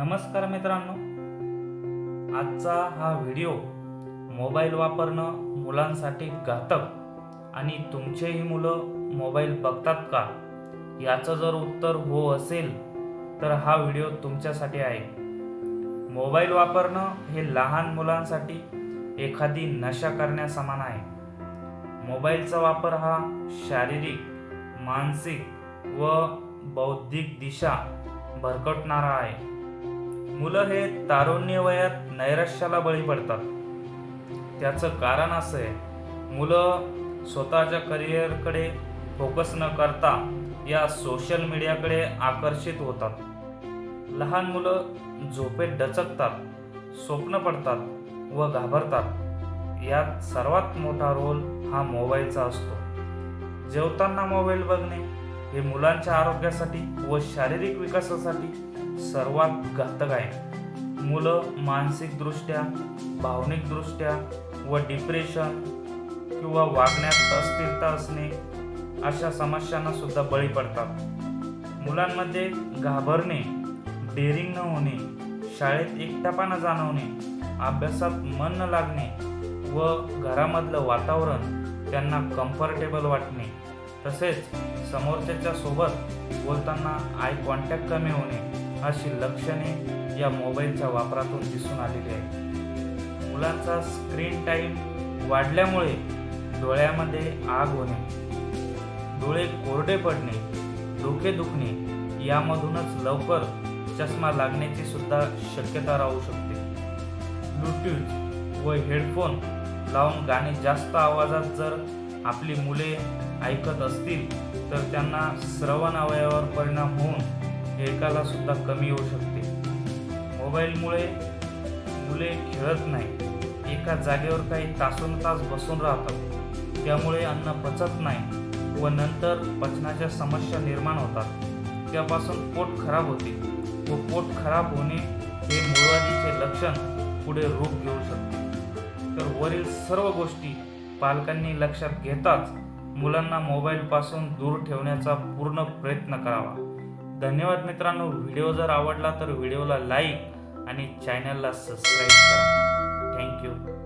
नमस्कार मित्रांनो. आजचा हा व्हिडिओ मोबाईल वापरणं मुलांसाठी घातक आणि तुमचेही मुलं मोबाईल बघतात का? याचं जर उत्तर हो असेल तर हा व्हिडिओ तुमच्यासाठी आहे. मोबाईल वापरणं हे लहान मुलांसाठी एखादी नशा करण्यासमान आहे. मोबाईलचा वापर हा शारीरिक मानसिक व बौद्धिक दिशा भरकटणारा आहे. मुलं हे तारुण्य वयात नैराश्याला बळी पडतात. त्याचं कारण असं आहे मुलं स्वतःच्या करिअरकडे फोकस न करता या सोशल मीडियाकडे आकर्षित होतात. लहान मुलं झोपेत डचकतात स्वप्न पडतात व घाबरतात. यात सर्वात मोठा रोल हा मोबाईलचा असतो. जेवताना मोबाईल बघणे हे मुलांच्या आरोग्यासाठी व शारीरिक विकासासाठी सर्वात घातक आहे. मुलं मानसिकदृष्ट्या भावनिकदृष्ट्या व डिप्रेशन किंवा वागण्यात अस्थिरता असणे अशा समस्यांना सुद्धा बळी पडतात. मुलांमध्ये घाबरणे डेअरिंग न होणे शाळेत एकटापणा जाणवणे अभ्यासात मन न लागणे व घरामधलं वातावरण त्यांना कम्फर्टेबल वाटणे तसेच समोरच्याच्या सोबत बोलताना आय कॉन्टॅक्ट कमी होणे अशी लक्षणे या मोबाईलच्या वापरातून दिसून आलेली आहे मुलांचा स्क्रीन टाईम वाढल्यामुळे डोळ्यामध्ये आग होणे डोळे कोरडे पडणे डोके दुखणे यामधूनच लवकर चष्मा लागण्याची सुद्धा शक्यता राहू शकते. ब्लूटूथ व हेडफोन लावून गाणे जास्त आवाजात जर आपली मुले ऐकत असतील तर त्यांना श्रवण अवयवावर परिणाम होऊन एकाला सुद्धा कमी येऊ शकते. मोबाईलमुळे मुले खेळत नाही. एका जागेवर काही तासून तास बसून राहतात. त्यामुळे अन्न पचत नाही व नंतर पचनाच्या समस्या निर्माण होतात. त्यापासून पोट खराब होते व पोट खराब होणे हे मुळवादीचे लक्षण पुढे रूप घेऊ शकते. तर वरील सर्व गोष्टी पालकांनी लक्षात घेताच मुलांना मोबाईलपासून दूर ठेवण्याचा पूर्ण प्रयत्न करावा. धन्यवाद मित्रांनो. व्हिडिओ जर आवडला तर व्हिडिओला लाईक आणि चॅनलला सबस्क्राईब करा. थँक्यू